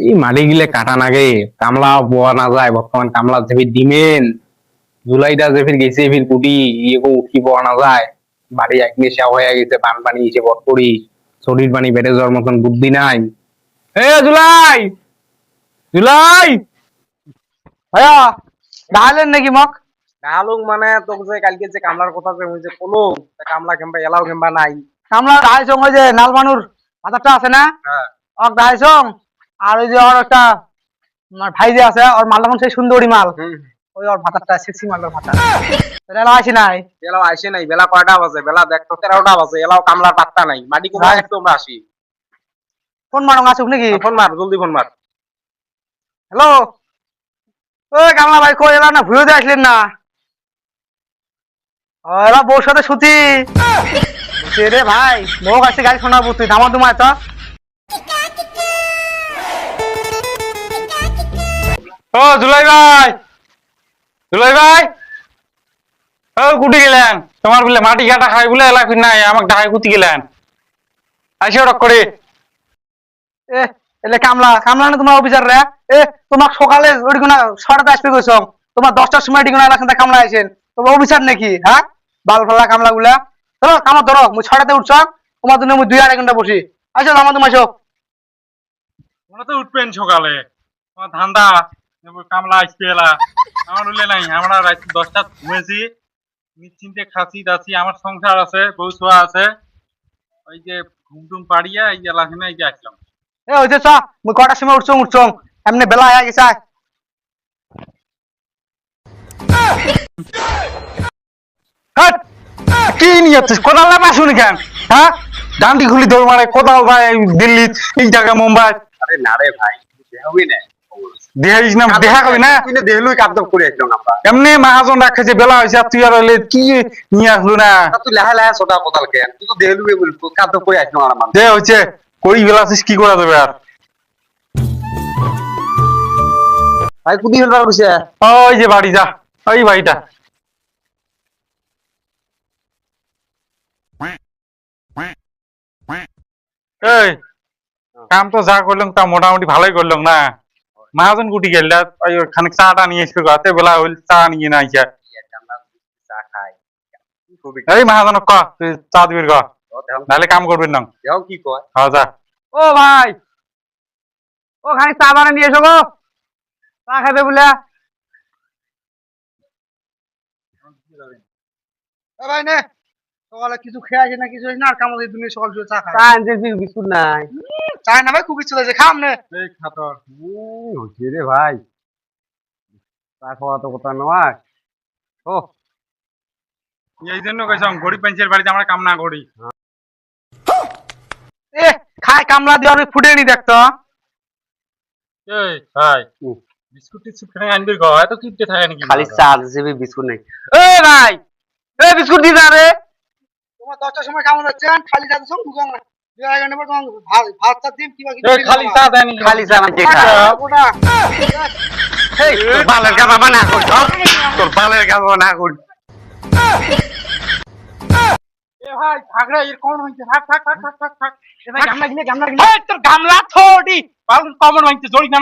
এই মাটি গিলে কাটা নাগে কামলা পোয়া না যায় বর্তমান কামলা দিমেন জুলাইটা গেছে কুটি ইয়ে উঠি পাওয়া না যায় বাড়ি এক নেশা হয়ে গেছে পান পানি এসে বট করি শরীর পানি বেড়ে যাওয়ার মতন বুদ্ধি নাই। এ জুলাই! জুলাই! ভাইয়া ডালেন নাকি মক? ডালুক মানে তোকে যে কালকে যে কামলার কথা যে হইছে কলো কামলা কেমবা এলাও কেমবা নাই। কামলা ডাইসং নালমানুর ভাতারটা আছে না? হ্যাঁ অক ডাইসং আর ওই যে ওর একটা আমার ভাই যে আছে ওর মাল সেই সুন্দরী মাল? ওই ওর ভাতারটা সেক্সি মালের ভাতা। আসি নাই। এলাও আসে নাই বেলা কয়টা বাজে? বেলা দেখ তো তেরোটা বাজে এলাও কামলার পাত্তা নাই। মাটি ভাই। একটু আমরা আসি। কোন মানুষ আসুক নাকি? ফোন মার জলদি ফোন মার। হ্যালো? ওই কামলা ভাই কই এলা না ভুলে আসলেন না। ও, এলা বউর সাথে সুতি। রে ভাই বউ কাছে গাড়ি শোনাবো তুই ধামা দুমায় তো ও, জুলাই ভাই। জুলাই ভাই। ও, কুটি গেলেন। তোমার বলে মাটি কাটা খাই বলে, এলা নাই, আমাকে ঢাকায় কুতি গেলেন। আইসে ওটা করে। এ, এলে কামলা কামলা না তোমার অফিসার রে। এ তোমার সকালে ওই গুনা ছটাতে আসবে কইছো। তোমার দশটার সময় ডিগুনা এলাকাতে কামলা আইছেন তোমার অফিসার নাকি হ্যাঁ বাল ফালা কামলা গুলা। ধরো কামা ধরো, মুই ছটাতে উঠছ। তোমার জন্য মুই দুই আড়াই ঘণ্টা বসি। আসো আমার তুমি আসো তোমরা তো উঠবেন সকালে। তোমার ধান্দা। কামলা আসবে এলা। আমার উঠলে নাই আমরা রাত দশটা ঘুমেছি নিশ্চিন্তে খাসি দাসি আমার সংসার আছে বউ ছোয়া আছে। ওই যে ঘুম টুম পাড়িয়া এই যে এলাকানে এই যে আসলাম এ ওই যে চ মুই কটার সময় উঠছ উঠছ? এমনি বেলা হয়ে গেছে কি নিয়ে যাচ্ছিস? কোদাল না শুনি কেন? হ্যাঁ? ডান্ডি খুলি দৌড় মারে কোদাল ভাই দিল্লি এই জায়গা মুম্বাই। আরে না রে ভাই দেহবি না দেহাইস না দেখা কবি না? তুই দেহলুই কাবদব করে আসলাম আমরা এমনি মাহাজন রাখেছে বেলা হয়েছে তুই আর হইলে কি নিয়ে আসলো না? তা তুই লাহে লাহে সোটা কোদাল কেন তুই তো দেহলুই বল কাবদব করে আসলাম আমার যে হয়েছে কই বেলা আছিস কি করা যাবে আর ভাই কুদি হল কইছে ওই যে বাড়ি যা ওই বাড়িটা এই কাম তো যা করলাম তা মোটামুটি ভালোই করলাম না? মাহাজন গুটি গেল খানিক চাটা নিয়ে এসে গাতে বেলা হইল চা নিয়ে না আইসা। চা এই মাহাজন ক তুই চা দিবির ক। নাহলে কাম করবেন না। কি কয়? হ্যাঁ যা। ও ভাই ও খানিক চা বানা নিয়ে এসো গো। চা খাবে বলে। এ ভাই নে সকালে কিছু খেয়ে আসে না কিছু না আর কামড়ে তুমি সকাল সকাল চা খায় চা আনতে বিস্কুট নাই। চাই না ভাই খুব ইচ্ছে হয়েছে খাম নে। এই খাতর। হচ্ছে রে ভাই। চা খাওয়া তো কথা নয়। ও। এই জন্য কইছাম গরিব মানুষের বাড়িতে আমরা কাম না করি। এ খায় কামলা দিয়ে অনেক ফুটে নি দেখতো এই ভাই বিস্কুট টিস্কুট খেয়ে আনবি গ এত কিপটে থাকে নাকি খালি চা দিছে বিস্কুট নাই। এ ভাই এ বিস্কুট দি রে। তোমার দশটার সময় কেমন যাচ্ছে? খালি চা দিছো দুজন খালি চা দেয় নাকি খালি চা মানে এই তোর বালের গাবা না কর তোর বালের গাবা না কর গামলা গামলা গামলা থোড়ি। কমন হইছে জড়ি না